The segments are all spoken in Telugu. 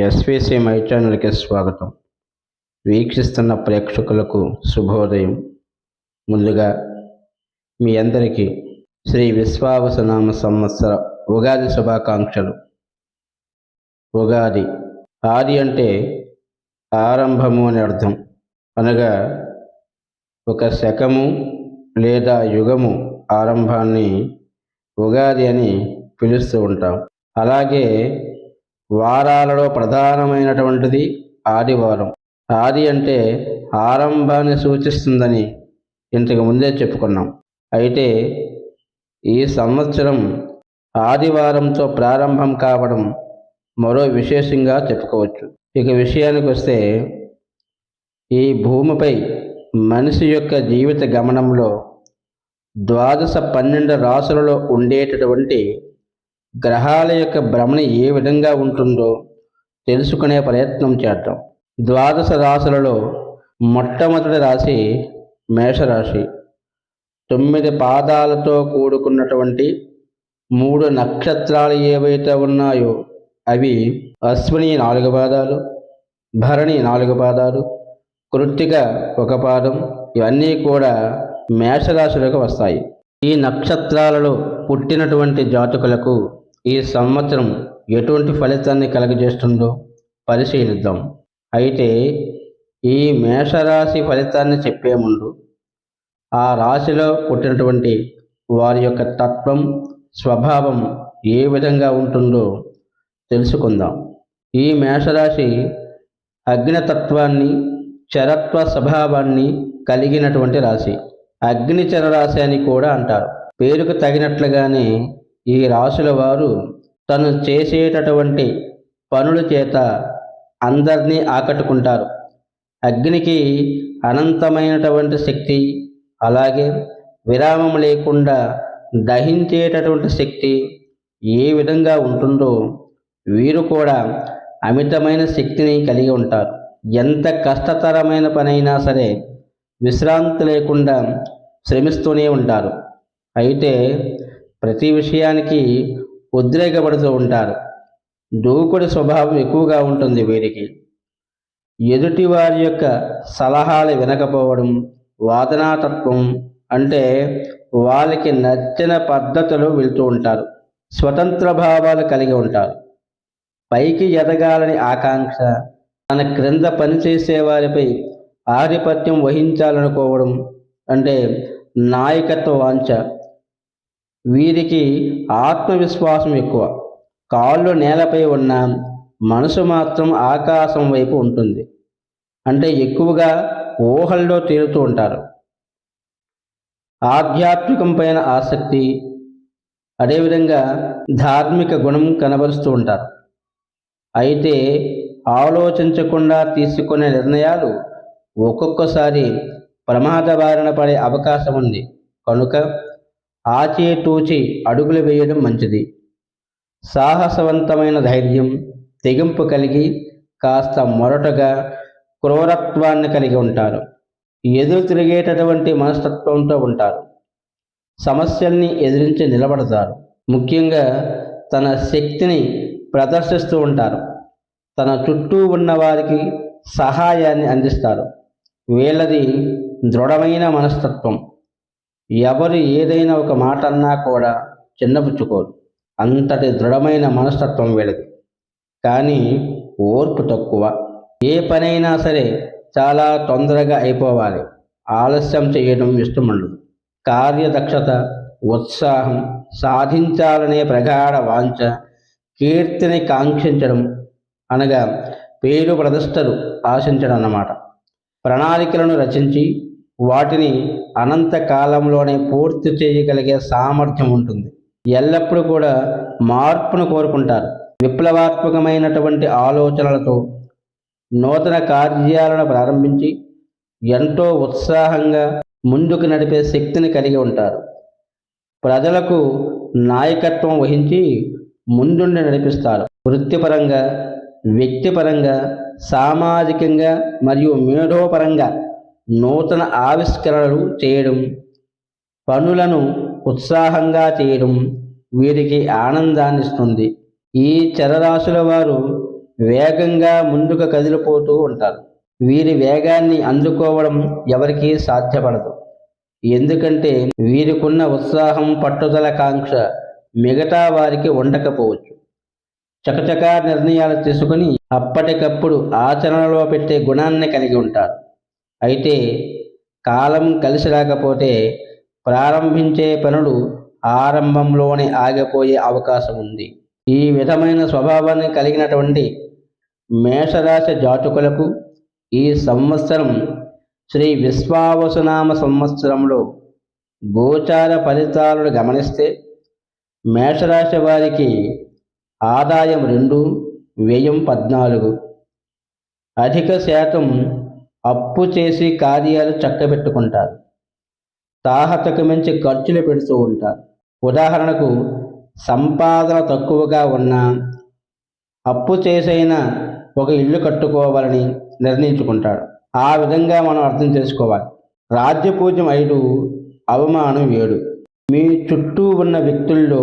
ఎస్విసి మై ఛానల్కి స్వాగతం. వీక్షిస్తున్న ప్రేక్షకులకు శుభోదయం. ముందుగా మీ అందరికీ శ్రీ విశ్వావసనామ సంవత్సర ఉగాది శుభాకాంక్షలు. ఉగాది ఆది అంటే ఆరంభము అని అర్థం. అనగా ఒక శకము లేదా యుగము ఆరంభాన్ని ఉగాది అని పిలుస్తూ ఉంటాం. అలాగే వారాలలో ప్రధానమైనటువంటిది ఆదివారం. ఆది అంటే ఆరంభాన్ని సూచిస్తుందని ఇంతకు ముందే చెప్పుకున్నాం. అయితే ఈ సంవత్సరం ఆదివారంతో ప్రారంభం కావడం మరో విశేషంగా చెప్పుకోవచ్చు. ఇక విషయానికి వస్తే ఈ భూమిపై మనిషి యొక్క జీవిత గమనంలో ద్వాదశ పన్నెండు రాసులలో ఉండేటటువంటి గ్రహాల యొక్క భ్రమణ ఏ విధంగా ఉంటుందో తెలుసుకునే ప్రయత్నం చేద్దాం. ద్వాదశ రాశులలో మొట్టమొదటి రాశి మేషరాశి. తొమ్మిది పాదాలతో కూడుకున్నటువంటి మూడు నక్షత్రాలు ఏవైతే ఉన్నాయో అవి అశ్విని నాలుగు పాదాలు భరణి నాలుగు పాదాలు కృత్తిక ఒక పాదం ఇవన్నీ కూడా మేషరాశులకు వస్తాయి. ఈ నక్షత్రాలలో పుట్టినటువంటి జాతకులకు ఈ సంవత్సరం ఎటువంటి ఫలితాన్ని కలగజేస్తుందో పరిశీలిద్దాం. అయితే ఈ మేషరాశి ఫలితాన్ని చెప్పే ముందు ఆ రాశిలో పుట్టినటువంటి వారి యొక్క తత్వం స్వభావం ఏ విధంగా ఉంటుందో తెలుసుకుందాం. ఈ మేషరాశి అగ్నితత్వాన్ని చరత్వ స్వభావాన్ని కలిగినటువంటి రాశి. అగ్నిచర రాశి అని కూడా అంటారు. పేరుకు తగినట్లుగానే ఈ రాశుల వారు తను చేసేటటువంటి పనుల చేత అందరినీ ఆకట్టుకుంటారు. అగ్నికి అనంతమైనటువంటి శక్తి అలాగే విరామం లేకుండా దహించేటటువంటి శక్తి ఏ విధంగా ఉంటుందో వీరు కూడా అమితమైన శక్తిని కలిగి ఉంటారు. ఎంత కష్టతరమైన పనైనా సరే విశ్రాంతి లేకుండా శ్రమిస్తూనే ఉంటారు. అయితే ప్రతి విషయానికి ఉద్రేకపడుతూ ఉంటారు. దూకుడి స్వభావం ఎక్కువగా ఉంటుంది వీరికి. ఎదుటి వారి యొక్క సలహాలు వినకపోవడం వాదనాతత్వం అంటే వాళ్ళకి నచ్చిన పద్ధతులు వెళ్తూ ఉంటారు. స్వతంత్ర భావాలు కలిగి ఉంటారు. పైకి ఎదగాలని ఆకాంక్ష తన క్రింద పనిచేసే వారిపై ఆధిపత్యం వహించాలనుకోవడం అంటే నాయకత్వ వాంఛ వీరికి ఆత్మవిశ్వాసం ఎక్కువ. కాళ్ళు నేలపై ఉన్న మనసు మాత్రం ఆకాశం వైపు ఉంటుంది. అంటే ఎక్కువగా ఊహల్లో తేలుతూ ఉంటారు. ఆధ్యాత్మికం పైన ఆసక్తి అదేవిధంగా ధార్మిక గుణం కనబరుస్తూ ఉంటారు. అయితే ఆలోచించకుండా తీసుకునే నిర్ణయాలు ఒక్కొక్కసారి ప్రమాద బారిన పడే అవకాశం ఉంది. కనుక ఆచితూచి అడుగులు వేయడం మంచిది. సాహసవంతమైన ధైర్యం తెగింపు కలిగి కాస్త మొరటగా క్రూరత్వాన్ని కలిగి ఉంటారు. ఎదురు తిరిగేటటువంటి మనస్తత్వంతో ఉంటారు. సమస్యల్ని ఎదిరించి నిలబడతారు. ముఖ్యంగా తన శక్తిని ప్రదర్శిస్తూ ఉంటారు. తన చుట్టూ ఉన్న వారికి సహాయాన్ని అందిస్తారు. వీళ్ళది దృఢమైన మనస్తత్వం. ఎవరు ఏదైనా ఒక మాట అన్నా కూడా చిన్నపుచ్చుకోరు. అంతటి దృఢమైన మనస్తత్వం వీళ్ళది. కానీ ఓర్పు తక్కువ. ఏ పనైనా సరే చాలా తొందరగా అయిపోవాలి. ఆలస్యం చేయడం ఇష్టం ఉండదు కార్యదక్షత ఉత్సాహం సాధించాలనే ప్రగాఢ వాంఛ కీర్తిని కాంక్షించడం అనగా పేరు ప్రతిష్టలు ఆశించడం అన్నమాట ప్రణాళికలను రచించి వాటిని అనంత కాలంలోనే పూర్తి చేయగలిగే సామర్థ్యం ఉంటుంది. ఎల్లప్పుడూ కూడా మార్పును కోరుకుంటారు. విప్లవాత్మకమైనటువంటి ఆలోచనలతో నూతన కార్యాలను ప్రారంభించి ఎంతో ఉత్సాహంగా ముందుకు నడిపే శక్తిని కలిగి ఉంటారు. ప్రజలకు నాయకత్వం వహించి ముందుండి నడిపిస్తారు. వృత్తిపరంగా వ్యక్తిపరంగా సామాజికంగా మరియు మేధోపరంగా నూతన ఆవిష్కరణలు చేయడం పనులను ఉత్సాహంగా చేయడం వీరికి ఆనందాన్ని ఇస్తుంది ఈ చరరాశుల వారు వేగంగా ముందుకు కదిలిపోతూ ఉంటారు. వీరి వేగాన్ని అందుకోవడం ఎవరికీ సాధ్యపడదు. ఎందుకంటే వీరికున్న ఉత్సాహం పట్టుదల కాంక్ష మిగతా వారికి ఉండకపోవచ్చు. చకచకా నిర్ణయాలు తీసుకుని అప్పటికప్పుడు ఆచరణలో పెట్టే గుణాన్ని కలిగి ఉంటారు. అయితే కాలం కలిసి రాకపోతే ప్రారంభించే పనులు ఆరంభంలోనే ఆగిపోయే అవకాశం ఉంది. ఈ విధమైన స్వభావాన్ని కలిగినటువంటి మేషరాశి జాతకులకు ఈ సంవత్సరం శ్రీ విశ్వావసునామ సంవత్సరంలో గోచార ఫలితాలను గమనిస్తే మేషరాశి వారికి ఆదాయం రెండు వ్యయం పద్నాలుగు. అధిక శాతం అప్పు చేసి కార్యాలు చక్కబెట్టుకుంటారు. తాహతకు మించి ఖర్చులు పెడుతూ ఉంటారు. ఉదాహరణకు సంపాదన తక్కువగా ఉన్నా అప్పు చేసైనా ఒక ఇల్లు కట్టుకోవాలని నిర్ణయించుకుంటాడు. ఆ విధంగా మనం అర్థం చేసుకోవాలి. రాజ్యపూజ్యం ఐదు అవమానం ఏడు. మీ చుట్టూ ఉన్న వ్యక్తుల్లో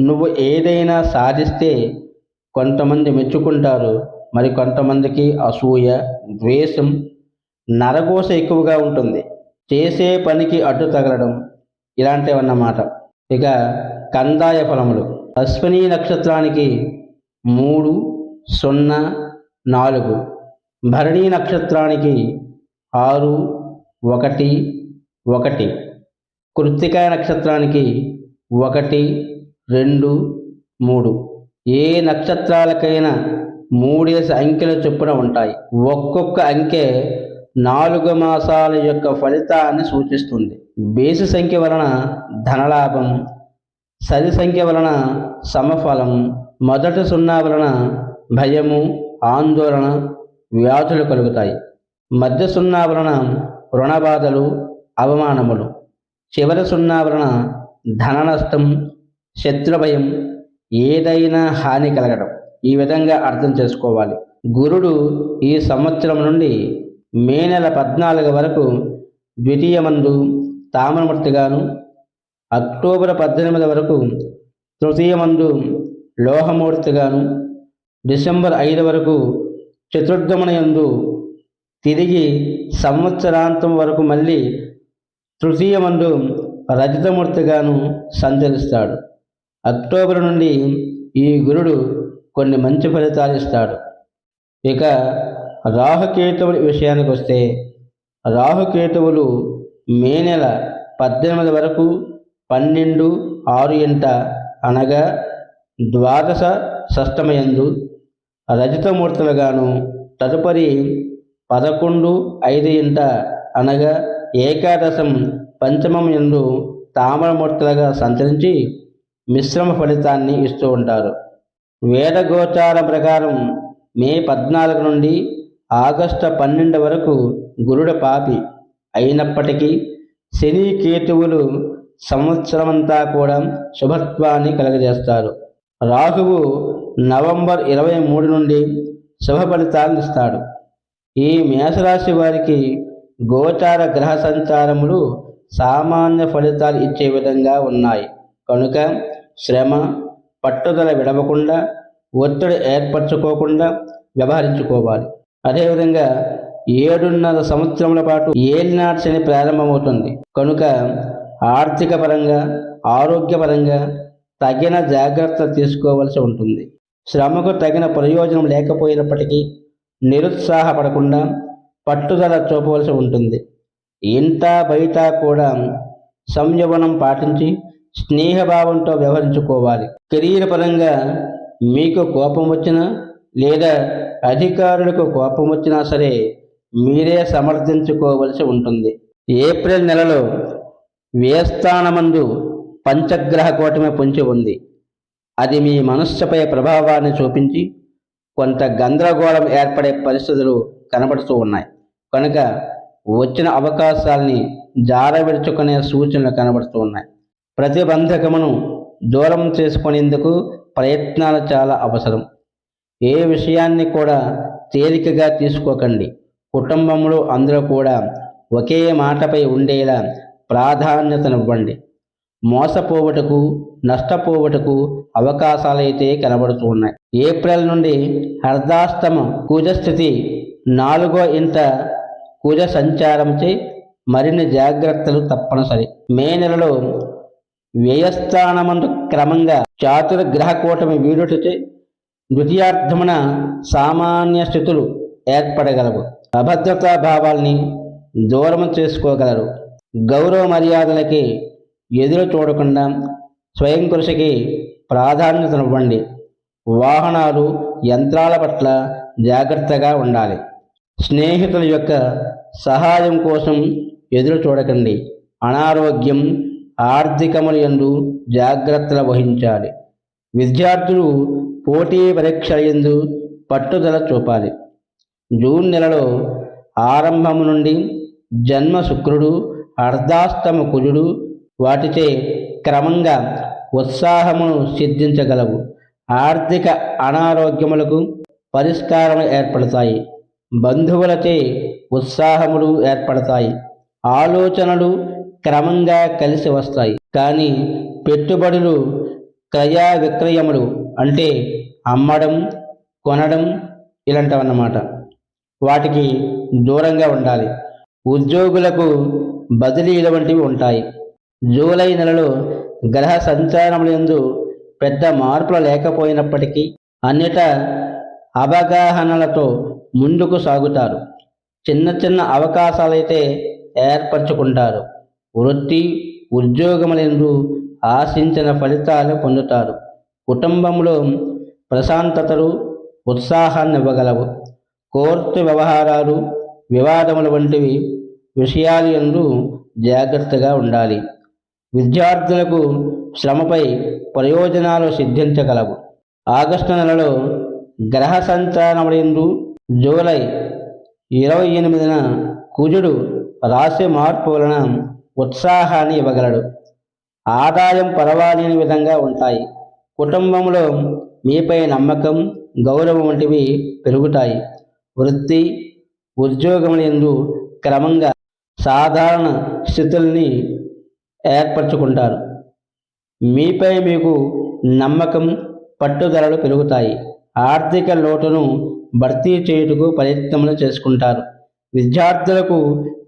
నువ్వు ఏదైనా సాధిస్తే కొంతమంది మెచ్చుకుంటారు. మరి కొంతమందికి అసూయ ద్వేషం నరగోస ఎక్కువగా ఉంటుంది. చేసే పనికి అడ్డు తగలడం ఇలాంటివన్నమాట. ఇక కందాయ ఫలములు. అశ్విని నక్షత్రానికి మూడు సున్నా నాలుగు. భరణి నక్షత్రానికి ఆరు ఒకటి ఒకటి. కృత్తిక నక్షత్రానికి ఒకటి రెండు మూడు. ఏ నక్షత్రాలకైనా మూడేసి అంకెల చొప్పున ఉంటాయి. ఒక్కొక్క అంకె నాలుగు మాసాల యొక్క ఫలితాన్ని సూచిస్తుంది. బేసి సంఖ్య వలన ధనలాభం సరి సంఖ్య వలన సమఫలం మొదటి సున్నా వలన భయము ఆందోళన వ్యాధులు కలుగుతాయి. మధ్య సున్నా వలన రుణబాధలు అవమానములు. చివరి సున్నా వలన ధన నష్టం శత్రుభయం ఏదైనా హాని కలగడం. ఈ విధంగా అర్థం చేసుకోవాలి. గురుడు ఈ సంవత్సరం నుండి మే నెల పద్నాలుగు వరకు ద్వితీయమందు తామరమూర్తిగాను అక్టోబర్ పద్దెనిమిది వరకు తృతీయమందు లోహమూర్తిగాను డిసెంబర్ ఐదు వరకు చతుర్థమనయందు తిరిగి సంవత్సరాంతం వరకు మళ్ళీ తృతీయమందు రజతమూర్తిగాను సంచరిస్తాడు. అక్టోబర్ నుండి ఈ గురుడు కొన్ని మంచి ఫలితాలు ఇస్తాడు. ఇక రాహుకేతువుల విషయానికి వస్తే రాహుకేతువులు మే నెల పద్దెనిమిది వరకు పన్నెండు ఆరు ఎంట అనగా ద్వాదశ షష్టమయందు రజతమూర్తులుగాను తదుపరి పదకొండు ఐదు ఇంట అనగా ఏకాదశం పంచమం ఎందు తామరమూర్తులుగా సంచరించి మిశ్రమ ఫలితాన్ని ఇస్తూ ఉంటారు. వేదగోచార ప్రకారం మే పద్నాలుగు నుండి ఆగస్టు పన్నెండు వరకు గురుడ పాపి అయినప్పటికీ శని కేతువులు సంవత్సరమంతా కూడా శుభత్వాన్ని కలుగజేస్తారు. రాహువు నవంబర్ ఇరవై మూడు నుండి శుభ ఫలితాలను ఇస్తాడు. ఈ మేషరాశి వారికి గోచార గ్రహ సంచారములు సామాన్య ఫలితాలు ఇచ్చే విధంగా ఉన్నాయి. కనుక శ్రమ పట్టుదల విడవకుండా ఒత్తిడి ఏర్పరచుకోకుండా వ్యవహరించుకోవాలి. అదేవిధంగా ఏడున్నర సంవత్సరముల పాటు ఏలినాటి శని ప్రారంభమవుతుంది. కనుక ఆర్థిక పరంగా ఆరోగ్యపరంగా తగిన జాగ్రత్త తీసుకోవలసి ఉంటుంది. శ్రమకు తగిన ప్రయోజనం లేకపోయినప్పటికీ నిరుత్సాహపడకుండా పట్టుదల చూపవలసి ఉంటుంది. ఇంత బయట కూడా సంయమనం పాటించి స్నేహభావంతో వ్యవహరించుకోవాలి. కెరీర్ పరంగా మీకు కోపం వచ్చినా లేదా అధికారులకు కోపం వచ్చినా సరే మీరే సమర్థించుకోవలసి ఉంటుంది. ఏప్రిల్ నెలలో వ్యయస్థానమందు పంచగ్రహ కూటమి పొంచి ఉంది. అది మీ మనస్సుపై ప్రభావాన్ని చూపించి కొంత గందరగోళం ఏర్పడే పరిస్థితులు కనబడుతూ ఉన్నాయి. కనుక వచ్చిన అవకాశాల్ని జారవిడుచుకునే సూచనలు కనబడుతూ ఉన్నాయి. ప్రతిబంధకమును దూరం చేసుకునేందుకు ప్రయత్నాలు చాలా అవసరం. ఏ విషయాన్ని కూడా తేలికగా తీసుకోకండి. కుటుంబంలో అందరూ కూడా ఒకే మాటపై ఉండేలా ప్రాధాన్యతనివ్వండి. మోసపోవటకు నష్టపోవటకు అవకాశాలైతే కనబడుతూ ఉన్నాయి ఏప్రిల్ నుండి అర్ధాష్టమ కుజస్థితి నాలుగో ఇంట కుజ సంచారంచే మరిన్ని జాగ్రత్తలు తప్పనిసరి. మే నెలలో వ్యయస్థానమందు క్రమంగా చాతుర్గ్రహ కూటమి వీడుటచే ద్వితీయార్థమున సామాన్య స్థితులు ఏర్పడగలవు. అభద్రతా భావాల్ని దూరం చేసుకోగలరు. గౌరవ మర్యాదలకి ఎదురు చూడకుండా స్వయం కృషికి ప్రాధాన్యతనివ్వండి. వాహనాలు యంత్రాల పట్ల జాగ్రత్తగా ఉండాలి. స్నేహితుల యొక్క సహాయం కోసం ఎదురు చూడకండి. అనారోగ్యం ఆర్థికముల ఎందు జాగ్రత్తలు వహించాలి. విద్యార్థులు పోటీ పరీక్షల యందు పట్టుదల చూపాలి. జూన్ నెలలో ఆరంభము నుండి జన్మ శుక్రుడు అర్ధాస్తమ కుజుడు వాటిచే క్రమంగా ఉత్సాహమును సిద్ధించగలవు. ఆర్థిక అనారోగ్యములకు పరిష్కారం ఏర్పడతాయి. బంధువులచే ఉత్సాహములు ఏర్పడతాయి. ఆలోచనలు క్రమంగా కలిసి వస్తాయి. కానీ పెట్టుబడులు క్రయ విక్రయములు అంటే అమ్మడం కొనడం ఇలాంటివన్నమాట. వాటికి దూరంగా ఉండాలి. ఉద్యోగులకు బదిలీల వంటివి ఉంటాయి. జూలై నెలలో గ్రహ సంచారములందు పెద్ద మార్పులు లేకపోయినప్పటికీ అన్నిట అవగాహనలతో ముందుకు సాగుతారు. చిన్న చిన్న అవకాశాలైతే ఏర్పరచుకుంటారు. వృత్తి ఉద్యోగములందు ఆశించిన ఫలితాలు పొందుతారు. కుటుంబంలో ప్రశాంతతలు ఉత్సాహాన్ని ఇవ్వగలవు కోర్టు వ్యవహారాలు వివాదములు వంటివి విషయాలు ఎందు జాగ్రత్తగా ఉండాలి. విద్యార్థులకు శ్రమపై ప్రయోజనాలు సిద్ధించగలవు. ఆగస్టు నెలలో గ్రహ సంచారములందు జూలై ఇరవై ఎనిమిదిన కుజుడు రాశి మార్పు వలన ఉత్సాహాన్ని ఇవ్వగలడు. ఆదాయం పర్వాలేని విధంగా ఉంటాయి. కుటుంబంలో మీపై నమ్మకం గౌరవం వంటివి పెరుగుతాయి. వృత్తి ఉద్యోగములందు క్రమంగా సాధారణ స్థితుల్ని ఏర్పరచుకుంటారు. మీపై మీకు నమ్మకం పట్టుదలలు పెరుగుతాయి. ఆర్థిక లోటును భర్తీ చేయుటకు ప్రయత్నములు చేసుకుంటారు. విద్యార్థులకు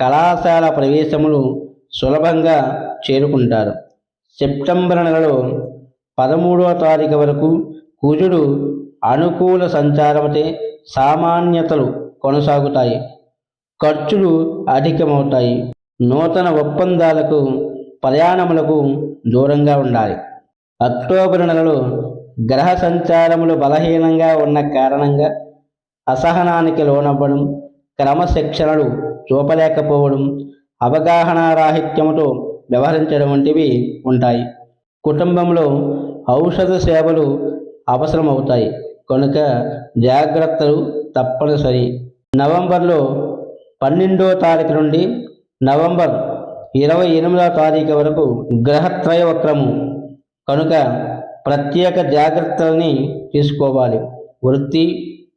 కళాశాల ప్రవేశములు సులభంగా చేరుకుంటారు. సెప్టెంబర్ నెలలో పదమూడవ తారీఖు వరకు కుజుడు అనుకూల సంచారమతే సామాన్యతలు కొనసాగుతాయి. ఖర్చులు అధికమవుతాయి. నూతన ఒప్పందాలకు ప్రయాణములకు దూరంగా ఉండాలి. అక్టోబర్ నెలలో గ్రహ సంచారములు బలహీనంగా ఉన్న కారణంగా అసహనానికి లోనవ్వడం క్రమశిక్షణలు చూపలేకపోవడం అవగాహన రాహిత్యముతో వ్యవహరించడం వంటివి ఉంటాయి. కుటుంబంలో ఔషధ సేవలు అవసరమవుతాయి. కనుక జాగ్రత్తలు తప్పనిసరి. నవంబర్లో పన్నెండో తారీఖు నుండి నవంబర్ ఇరవై ఎనిమిదవ తారీఖు వరకు గ్రహత్రయ వక్రము కనుక ప్రత్యేక జాగ్రత్తలని తీసుకోవాలి. వృత్తి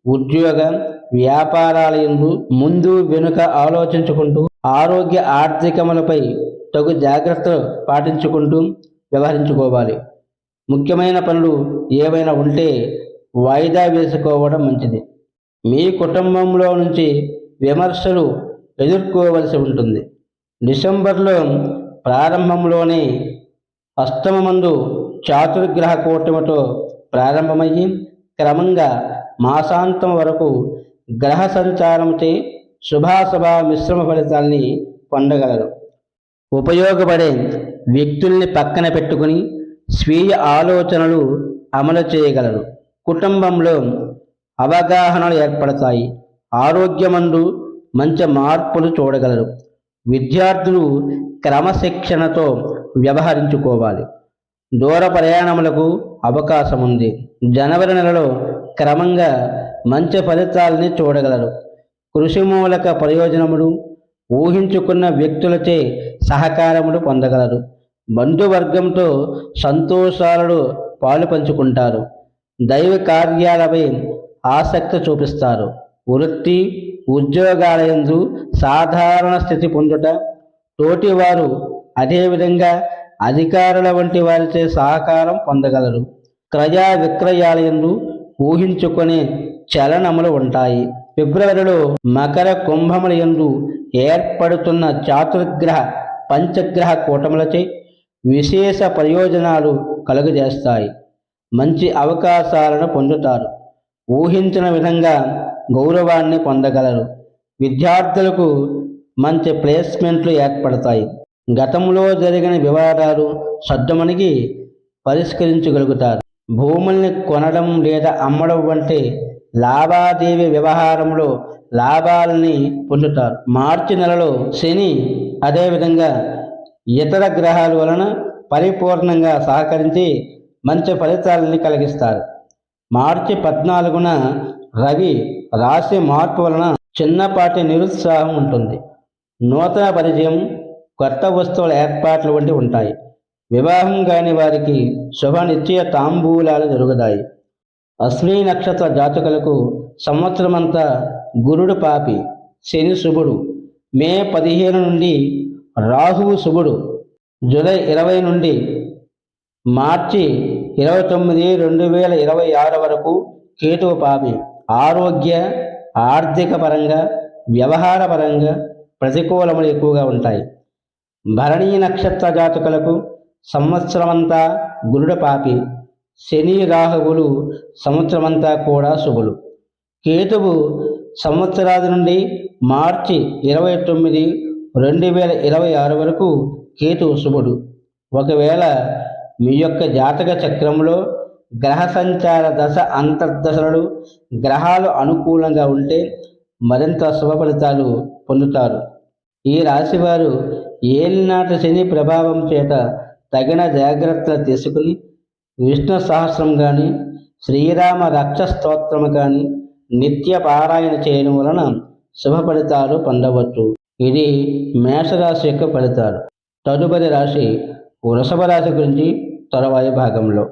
ఉద్యోగ వ్యాపారాల ఎందు ముందు వెనుక ఆలోచించుకుంటూ ఆరోగ్య ఆర్థికములపై తగు జాగ్రత్తలు పాటించుకుంటూ వ్యవహరించుకోవాలి. ముఖ్యమైన పనులు ఏవైనా ఉంటే వాయిదా వేసుకోవడం మంచిది. మీ కుటుంబంలో నుంచి విమర్శలు ఎదుర్కోవలసి ఉంటుంది. డిసెంబర్లో ప్రారంభంలోనే అష్టమమందు చాతుర్గ్రహ కూటమితో ప్రారంభమయ్యి క్రమంగా మాసాంతం వరకు గ్రహ సంచారంతో శుభాశుభ మిశ్రమ ఫలితాల్ని పొందగలరు. ఉపయోగపడే వ్యక్తుల్ని పక్కన పెట్టుకుని స్వీయ ఆలోచనలు అమలు చేయగలరు. కుటుంబంలో అవగాహనలు ఏర్పడతాయి. ఆరోగ్యమందు మంచి మార్పులు చూడగలరు. విద్యార్థులు క్రమశిక్షణతో వ్యవహరించుకోవాలి. దూర ప్రయాణములకు అవకాశం ఉంది. జనవరి నెలలో క్రమంగా మంచి ఫలితాలని చూడగలరు. కృషి మూలక ప్రయోజనములు ఊహించుకున్న వ్యక్తులచే సహకారములు పొందగలరు. బంధువర్గంతో సంతోషాలను పాలు పంచుకుంటారు. దైవ కార్యాలపై ఆసక్తి చూపిస్తారు. వృత్తి ఉద్యోగాలయందు సాధారణ స్థితి పొందుట తోటివారు అదేవిధంగా అధికారుల వంటి వారిచే సహకారం పొందగలరు. క్రయ విక్రయాలయందు ఊహించుకునే చలనములు ఉంటాయి. ఫిబ్రవరిలో మకర కుంభముల యందు ఏర్పడుతున్న చాతుర్గ్రహ పంచగ్రహ కూటములచే విశేష ప్రయోజనాలు కలుగజేస్తాయి. మంచి అవకాశాలను పొందుతారు. ఊహించిన విధంగా గౌరవాన్ని పొందగలరు. విద్యార్థులకు మంచి ప్లేస్మెంట్లు ఏర్పడతాయి. గతంలో జరిగిన వివాదాలు సర్దుమణిగి పరిష్కరించగలుగుతారు. భూముల్ని కొనడం లేదా అమ్మడం వంటి లావాదేవీ వ్యవహారంలో లాభాలని పొందుతారు. మార్చి నెలలో శని అదేవిధంగా ఇతర గ్రహాల వలన పరిపూర్ణంగా సహకరించి మంచి ఫలితాలని కలిగిస్తారు. మార్చి పద్నాలుగున రవి రాశి మార్పు వలన చిన్నపాటి నిరుత్సాహం ఉంటుంది. నూతన పరిచయం కొత్త వస్తువుల ఏర్పాట్లు వంటి ఉంటాయి. వివాహం కాని వారికి శుభ నిశ్చయ తాంబూలాలు జరుగుతాయి. అశ్విని నక్షత్ర జాతకులకు సంవత్సరమంతా గురుడు పాపి శని శుభుడు. మే పదిహేను నుండి రాహువు శుభుడు. జూలై ఇరవై నుండి మార్చి ఇరవై తొమ్మిది రెండు వేల ఇరవై ఆరు వరకు కేతువు పాపి. ఆరోగ్య ఆర్థిక పరంగా వ్యవహార పరంగా ప్రతికూలములు ఎక్కువగా ఉంటాయి. భరణీ నక్షత్ర జాతకులకు సంవత్సరమంతా గురుడ పాపి. శని రాహువులు సంవత్సరమంతా కూడా శుభులు. కేతువు సంవత్సరాది నుండి మార్చి ఇరవై తొమ్మిది రెండు వేల ఇరవై ఆరు వరకు కేతు శుభుడు. ఒకవేళ మీ యొక్క జాతక చక్రంలో గ్రహ సంచార దశ అంతర్దశలు గ్రహాలు అనుకూలంగా ఉంటే మరింత శుభ ఫలితాలు పొందుతారు. ఈ రాశివారు ఏలినాటి శని ప్రభావం చేత తగిన జాగ్రత్తలు తీసుకుని విష్ణు సహస్రం కానీ శ్రీరామ రక్ష స్తోత్రం కానీ నిత్య పారాయణ చేయడం వలన శుభ ఫలితాలు పొందవచ్చు. ఇది మేషరాశి యొక్క ఫలితాలు. తదుపరి రాశి వృషభ రాశి గురించి తరువాయి భాగంలో.